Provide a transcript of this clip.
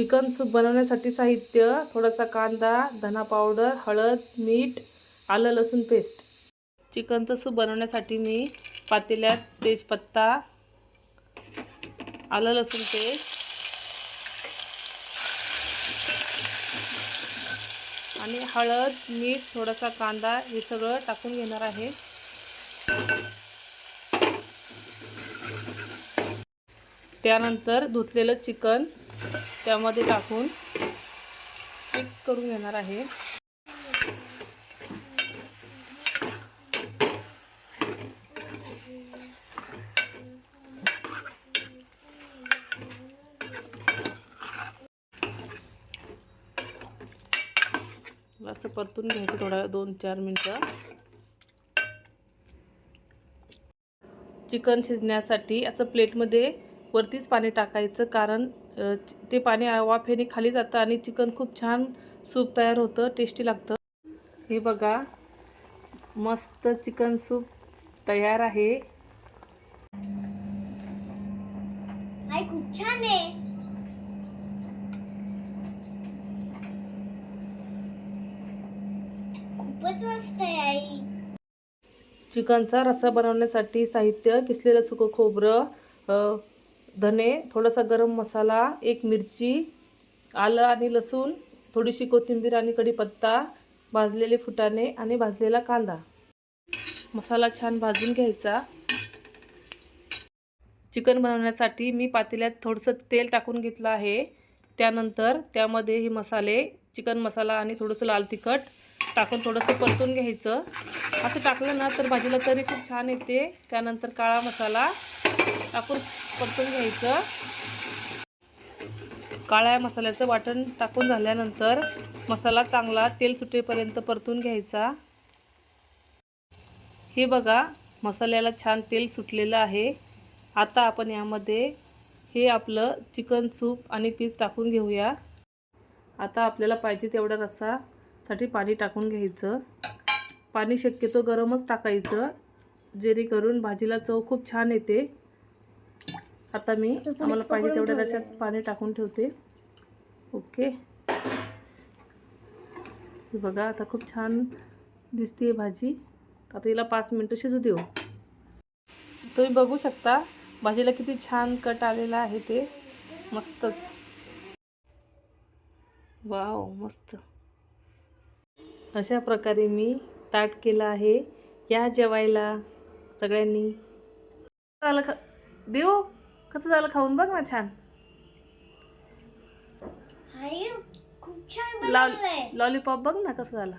Chicken soup बनवण्यासाठी साहित्य थोडासा कांदा धना पावडर हळद मीठ आलं लसूण पेस्ट. चिकनचं सूप बनवण्यासाठी मी पातेल्यात तेजपत्ता आलं लसूण पेस्ट आणि हळद मीठ थोडासा कांदा हे सगळं टाकून घेणार आहे. त्यानंतर धुतलेलं चिकन त्यामध्ये टाकून मिक्स करून घेणार आहे. असं परतून घ्यायचं थोडा दोन चार मिनटं. चिकन शिजण्यासाठी असं प्लेटमध्ये वरतीच पाणी टाकायचं कारण ते पाणी वाफेने खाली जातं आणि चिकन खूप छान सूप तयार होतं टेस्टी लागतं. हे बघा मस्त चिकन सूप तयार आहे. आई खूप छान आहे. खूपच मस्त आहे आई. चिकनचा रस्सा बनवण्यासाठी साहित्य किसलेलं सुकं खोबरं धने थोडासा गरम मसाला एक मिरची आलं आणि लसूण थोडीशी कोथिंबीर आणि कढीपत्ता भाजलेले फुटाणे आणि भाजलेला कांदा. मसाला छान भाजून घ्यायचा. चिकन बनवण्यासाठी मी पातेल्यात थोडंसं तेल टाकून घेतलं आहे. त्यानंतर त्यामध्ये हे मसाले चिकन मसाला आणि थोडंसं लाल तिखट टाकून थोडंसं परतून घ्यायचं. असं टाकलं ना तर भाजीला तरी खूप छान येते. त्यानंतर काळा मसाला टाकून परतून घ्यायचं. काळ्या मसाल्याचं वाटण टाकून झाल्यानंतर मसाला चांगला तेल सुटेपर्यंत परतून घ्यायचा. हे बघा मसाल्याला छान तेल सुटलेलं आहे. आता आपण यामध्ये हे आपलं चिकन सूप आणि पीस टाकून घेऊया. आता आपल्याला पाहिजे तेवढा रस्सा रस्सासाठी पाणी टाकून घ्यायचं. पाणी शक्यतो गरमच टाकायचं. जेणेकरून भाजीला चव खूप छान येते. आता मी आम्हाला पाहिजे तेवढ्या रशात पाणी टाकून ठेवते. ओके. बघा आता खूप छान दिसते भाजी. आता हिला पाच मिनटं शिजू देऊ. तुम्ही बघू शकता भाजीला किती छान कट आलेला आहे ते. मस्तच. वाव मस्त. अशा प्रकारे मी ताट केलं आहे. या जेवायला सगळ्यांनी. झालं खा देऊ कसं झालं खाऊन बघ ना छान. खूप छान लॉलीपॉप बघ ना कसं झालं.